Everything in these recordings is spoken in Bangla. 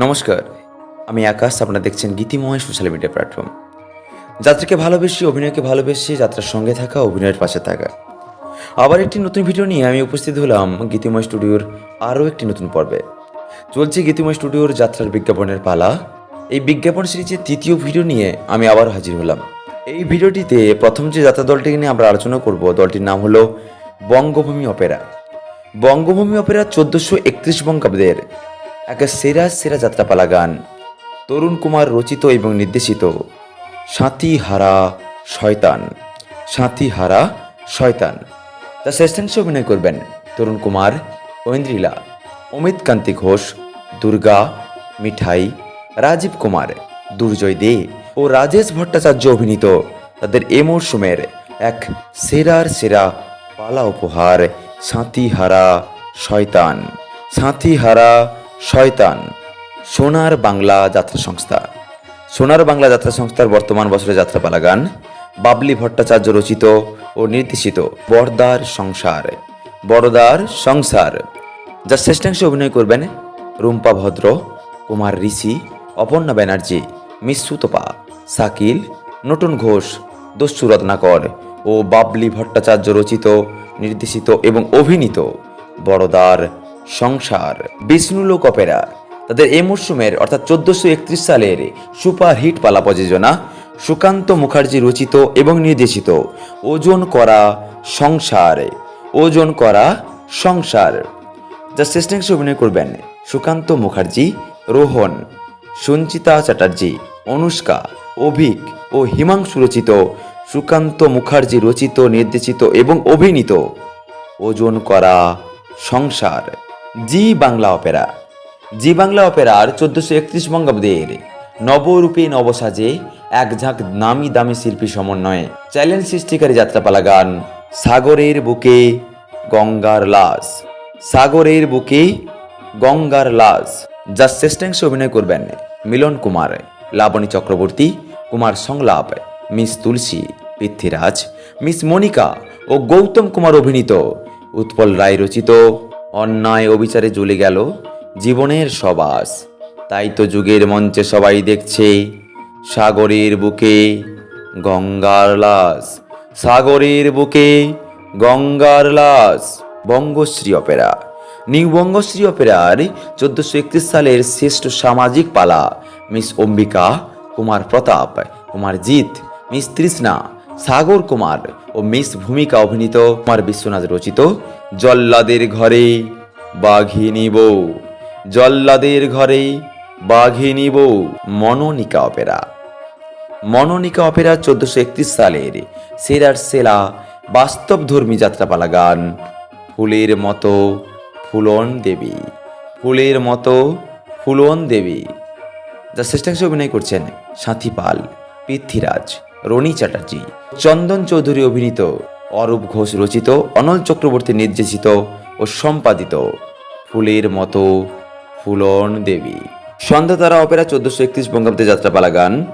নমস্কার, আমি আকাশ, আপনারা দেখছেন গীতিময় সোশ্যাল মিডিয়া প্ল্যাটফর্ম। যাত্রাকে ভালোবেসে, অভিনয়কে ভালোবেসে, যাত্রার সঙ্গে থাকা, অভিনয়ের পাশে থাকা। আবার একটি নতুন ভিডিও নিয়ে আমি উপস্থিত হলাম গীতিময় স্টুডিওর আরও একটি নতুন পর্বে। চলছে গীতিময় স্টুডিওর যাত্রার বিজ্ঞাপনের পালা। এই বিজ্ঞাপন সিরিজের তৃতীয় ভিডিও নিয়ে আমি আবার হাজির হলাম। এই ভিডিওটিতে প্রথম যে যাত্রা দলটিকে নিয়ে আমরা আলোচনা করব, দলটির নাম হলো বঙ্গভূমি অপেরা। বঙ্গভূমি অপেরা চোদ্দোশো একত্রিশ বঙ্গাব্দের এক সেরা সেরা যাত্রাপালা গান। তরুণ কুমার রচিত এবং নির্দেশিত সাঁতি হারা শয়তান সাঁতি হারা শয়তান তা শ্রেষ্ঠাংশে অভিনয় করবেন তরুণ কুমার, ঐন্দ্রিলা, অমিত কান্তি ঘোষ, দুর্গা, মিঠাই, রাজীব কুমার, দুর্জয় দে ও রাজেশ ভট্টাচার্য অভিনীত তাদের এ মরশুমের এক সেরার সেরা পালা উপহার, সাঁতিহারা শয়তান। সাঁতিহারা শয়তান, সোনার বাংলা যাত্রা সংস্থা। সোনার বাংলা যাত্রা সংস্থার বর্তমান বছরের যাত্রাপালা গান বাবলি ভট্টাচার্য রচিত ও নির্দেশিত বরদার সংসার। বড়দার সংসার। যার শ্রেষ্ঠাংশে অভিনয় করবেন রুম্পা ভদ্র, কুমার ঋষি, অপর্ণা ব্যানার্জি মিস সুতপা সাকিল নতুন ঘোষ, দস্যু রত্নাকর ও বাবলি ভট্টাচার্য রচিত, নির্দেশিত এবং অভিনীত বড়দার সংসার। বিষ্ণুলোক অপেরা। তাদের এই মরশুমের অর্থাৎ চোদ্দশো একত্রিশ সালের সুপার হিট পালা প্রযোজনা সুকান্ত মুখার্জি রচিত এবং নির্দেশিত ওজন করা সংসার, ওজন করা সংসার। যা শ্রেষ্ঠাংশে অভিনয় করবেন সুকান্ত মুখার্জি, রোহন, সঞ্চিতা চ্যাটার্জি, অনুষ্কা, অভিক ও হিমাংশু রচিত সুকান্ত মুখার্জি রচিত, নির্দেশিত এবং অভিনীত ওজন করা সংসার। জি বাংলা অপেরা। জি বাংলা অপেরার চোদ্দশো একত্রিশ বঙ্গাব্দের নবরূপে নবসাজে এক ঝাঁক নামি দামি শিল্পী সমন্বয়ে চ্যালেঞ্জ সৃষ্টিকারী যাত্রাপালা গান সাগরের বুকে গঙ্গার লাশ। সাগরের বুকে গঙ্গার লাশ। যা শ্রেষ্ঠাংশে অভিনয় করবেন মিলন কুমার, লাবণী চক্রবর্তী, কুমার সংলাপ, মিস তুলসী, পৃথ্বীরাজ, মিস মনিকা ও গৌতম কুমার অভিনীত উৎপল রায় রচিত অন্যায় অবিচারে জ্বলে গেল জীবনের সবাস। তাই তো যুগের মঞ্চে সবাই দেখছে সাগরের বুকে গঙ্গার লাশ। সাগরের বুকে গঙ্গার লাশ। বঙ্গশ্রী অপেরা। নিউ বঙ্গশ্রী অপেরার চোদ্দশো একত্রিশ সালের শ্রেষ্ঠ সামাজিক পালা মিস অম্বিকা কুমার প্রতাপ কুমার জিৎ মিস তৃষ্ণা সাগর কুমার ও মিস ভূমিকা অভিনীত কুমার বিশ্বনাথ রচিত জল্লাদের ঘরে বাঘিনী বউ জল্লাদের ঘরে বাঘিনী বউ মনোনিকা অপেরা। মনোনিকা অপেরা চোদ্দশো একত্রিশ সালের সেরার সেরা বাস্তবধর্মী যাত্রাপালা গান ফুলের মতো ফুলন দেবী, ফুলের মতো ফুলন দেবী। যা শ্রেষ্ঠাংশে অভিনয় করছেন সাথী পাল, পৃথ্বীরাজ। রনি চ্যাটার্জি। চন্দন চৌধুরী অভিনীত, অরূপ ঘোষ রচিত, অনল চক্রবর্তী নির্দেশিত ও সম্পাদিত ফুলের মতো ফুলন দেবী। সন্ধ্যাতারা অপেরা চোদ্দশো একত্রিশ বঙ্গাব্দে যাত্রাপালা গান।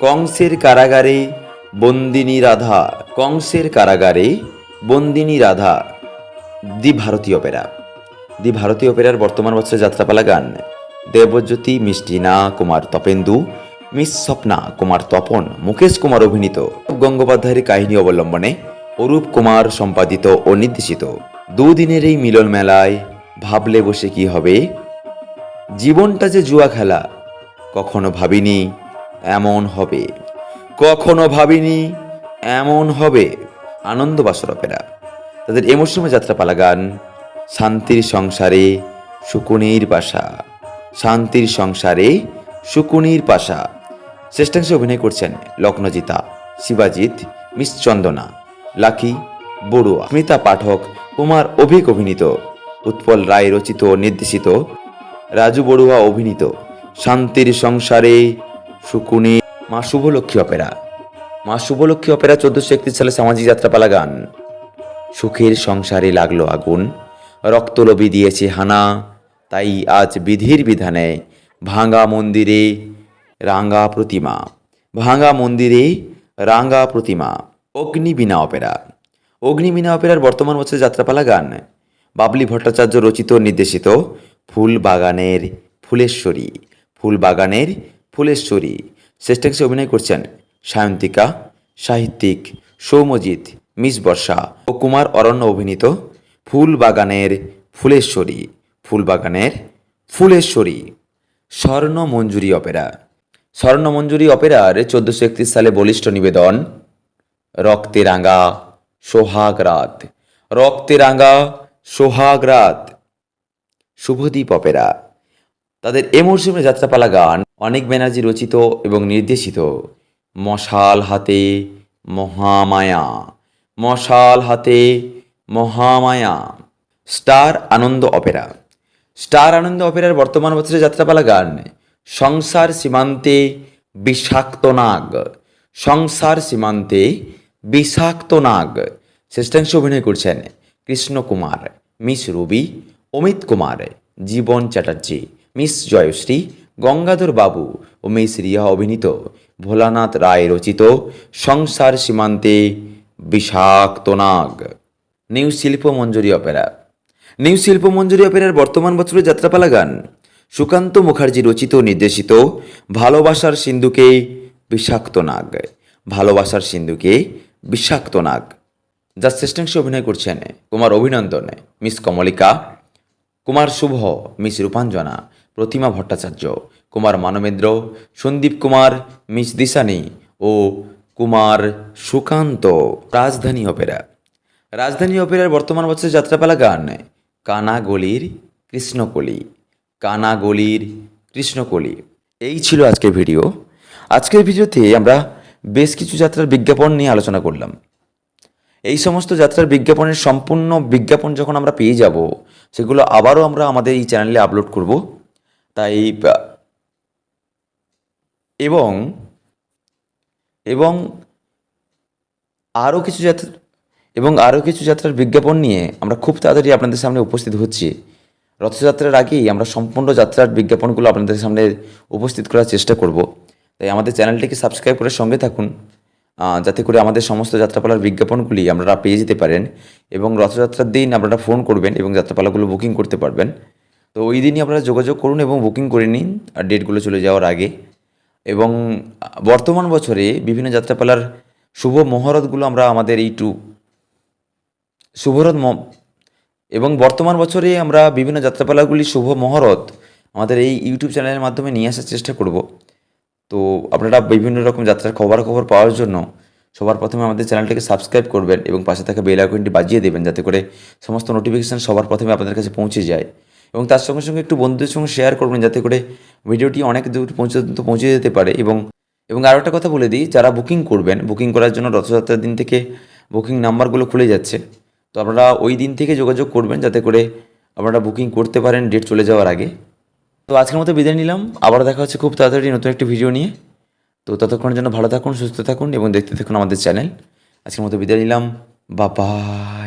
কংসের কারাগারে বন্দিনী রাধা। কংসের কারাগারে বন্দিনী রাধা। দি ভারতীয় অপেরা। দি ভারতীয় অপেরার বর্তমান বছরের যাত্রাপালা গান। দেবজ্যোতি মিষ্টিনা কুমার তপেন্দু। মিস স্বপ্না, কুমার তপন, মুকেশ কুমার অভিনীত গঙ্গোপাধ্যায়ের কাহিনী অবলম্বনে অরূপ কুমার সম্পাদিত ও নির্দেশিত। দুদিনের এই মিলন মেলায় ভাবলে বসে কি হবে? জীবনটা যে জুয়া খেলা, কখনো ভাবিনি এমন হবে। কখনো ভাবিনি এমন হবে আনন্দবাসর অপেরা তাদের এ মরশুমে যাত্রাপালা গান, শান্তির সংসারে শুকুনির পাশা শান্তির সংসারে শুকুনির পাশা শ্রেষ্ঠাংশে অভিনয় করছেন লগ্নজিতা, শিবাজিৎ, মিস চন্দনা, লাকি, বড়ুয়া, স্মিতা পাঠক, কুমার অভিক অভিনীত, উৎপল রায় রচিত ও নির্দেশিত, রাজু বড়ুয়া অভিনীত, শান্তির সংসারে শুকুনি, মা শুভলক্ষ্মী অপেরা। মা শুভলক্ষ্মী অপেরা চোদ্দশো একত্রিশ সালে সামাজিক যাত্রাপালা গান। সুখের সংসারে লাগল আগুন রক্তলবি দিয়েছে হানা, তাই আজ বিধির বিধানে ভাঙা মন্দিরে রাঙ্গা প্রতিমা। ভাঙা মন্দিরে রাঙ্গা প্রতিমা। অগ্নিবীণা অপেরা। অগ্নিবীণা অপেরার বর্তমান বছরের যাত্রাপালা গান। বাবলি ভট্টাচার্য রচিত, নির্দেশিত ফুল বাগানের ফুলেশ্বরী। ফুলবাগানের ফুলেশ্বরী। শ্রেষ্ঠাংশে অভিনয় করছেন সায়ন্তিকা, সাহিত্যিক সৌমজিৎ, মিস বর্ষা ও কুমার অরণ্য অভিনীত ফুলবাগানের ফুলেশ্বরী। ফুলবাগানের ফুলেশ্বরী। স্বর্ণ মঞ্জুরি অপেরা। স্বর্ণ মঞ্জুরি অপেরার চোদ্দোশো একত্রিশ সালে বলিষ্ঠ নিবেদন রক্তে রাঙা সোহাগ রাত রক্তে রাঙা সোহাগ রাত শুভদীপ অপেরা। তাদের এ মরশুমে যাত্রাপালা গান অনেক ব্যানার্জি রচিত এবং নির্দেশিত। মশাল হাতে মহামায়া। মশাল হাতে Mahamaya. Star Anand opera. Star Anand অপেরার বর্তমান বছরে যাত্রাপালা গান সংসার সীমান্তে বিষাক্ত নাগ। সংসার সীমান্তে বিষাক্ত নাগ। শ্রেষ্ঠাংশে অভিনয় করছেন কৃষ্ণ কুমার, মিস রবি, অমিত কুমার, জীবন চ্যাটার্জি, মিস জয়শ্রী, গঙ্গাধর বাবু ও মিস রিয়া অভিনীত ভোলানাথ রায় রচিত সংসার সীমান্তে বিষাক্ত নাগ। নিউ শিল্প মঞ্জুরি অপেরা। নিউ শিল্প মঞ্জুরি অপেরার বর্তমান বছরের যাত্রাপালা গান সুকান্ত মুখার্জি রচিত, নির্দেশিত, ভালোবাসার সিন্ধুকে বিষাক্ত নাগ। ভালোবাসার সিন্ধুকে বিষাক্ত নাগ। যা শ্রেষ্ঠাংশে অভিনয় করছেন Kumar Abhinandan, Miss Kamalika, Kumar Shubho, Miss Rupanjana, Pratima Bhattacharya, Kumar Manabendra, Sandip Kumar, Miss Dishani ও কুমার সুকান্ত। রাজধানী অপেরা। রাজধানী অপেরার বর্তমান বছরের যাত্রাপালা গান কানা গলির কৃষ্ণকলি। কানা গলির কৃষ্ণকলি। এই ছিল আজকের ভিডিও। আজকের ভিডিওতে আমরা বেশ কিছু যাত্রার বিজ্ঞাপন নিয়ে আলোচনা করলাম। এই সমস্ত যাত্রার বিজ্ঞাপনের সম্পূর্ণ বিজ্ঞাপন যখন আমরা পেয়ে যাব, সেগুলো আবারও আমরা আমাদের এই চ্যানেলে আপলোড করব। তাই, এবং এবং আরও কিছু যাত্রা, এবং আরও কিছু যাত্রার বিজ্ঞাপন নিয়ে আমরা খুব তাড়াতাড়ি আপনাদের সামনে উপস্থিত হচ্ছি। রথযাত্রার আগেই আমরা সম্পূর্ণ যাত্রার বিজ্ঞাপনগুলো আপনাদের সামনে উপস্থিত করার চেষ্টা করব। তাই আমাদের চ্যানেলটিকে সাবস্ক্রাইব করে সঙ্গে থাকুন যাতে করে আমাদের সমস্ত যাত্রাপালার বিজ্ঞাপনগুলি আপনারা পেয়ে যেতে পারেন এবং রথযাত্রার দিন আপনারা ফোন করবেন এবং যাত্রাপালাগুলো বুকিং করতে পারবেন। তো ওই দিনই আপনারা যোগাযোগ করুন এবং বুকিং করে নিন আর ডেটগুলো চলে যাওয়ার আগে। এবং বর্তমান বছরে বিভিন্ন যাত্রাপালার শুভ মহরতগুলো আমরা আমাদের এই টু শুভরথ ম এবং বর্তমান বছরে আমরা বিভিন্ন যাত্রাপালাগুলি শুভ মহরত আমাদের এই ইউটিউব চ্যানেলের মাধ্যমে নিয়ে আসার চেষ্টা করব। তো আপনারা বিভিন্ন রকম যাত্রার খবরাখবর পাওয়ার জন্য সবার প্রথমে আমাদের চ্যানেলটিকে সাবস্ক্রাইব করবেন এবং পাশে থাকা বেল আইকনটি বাজিয়ে দেবেন যাতে করে সমস্ত নোটিফিকেশান সবার প্রথমে আপনাদের কাছে পৌঁছে যায়। এবং তার সঙ্গে সঙ্গে একটু বন্ধুদের সঙ্গে শেয়ার করবেন যাতে করে ভিডিওটি অনেক দূর পৌঁছাতে পৌঁছে যেতে পারে এবং এবং আরও একটা কথা বলে দিই, যারা বুকিং করবেন বুকিং করার জন্য রথযাত্রার দিন থেকে বুকিং নাম্বারগুলো খুলে যাচ্ছে। তো আপনারা ওই দিন থেকে যোগাযোগ করবেন যাতে করে আপনারা বুকিং করতে পারেন ডেট চলে যাওয়ার আগে। তো আজকের মতো বিদায় নিলাম। আবার দেখা হচ্ছে খুব তাড়াতাড়ি নতুন একটি ভিডিও নিয়ে। তো ততক্ষণের জন্য ভালো থাকুন, সুস্থ থাকুন এবং দেখতে থাকুন আমাদের চ্যানেল। আজকের মতো বিদায় নিলাম। বাবাই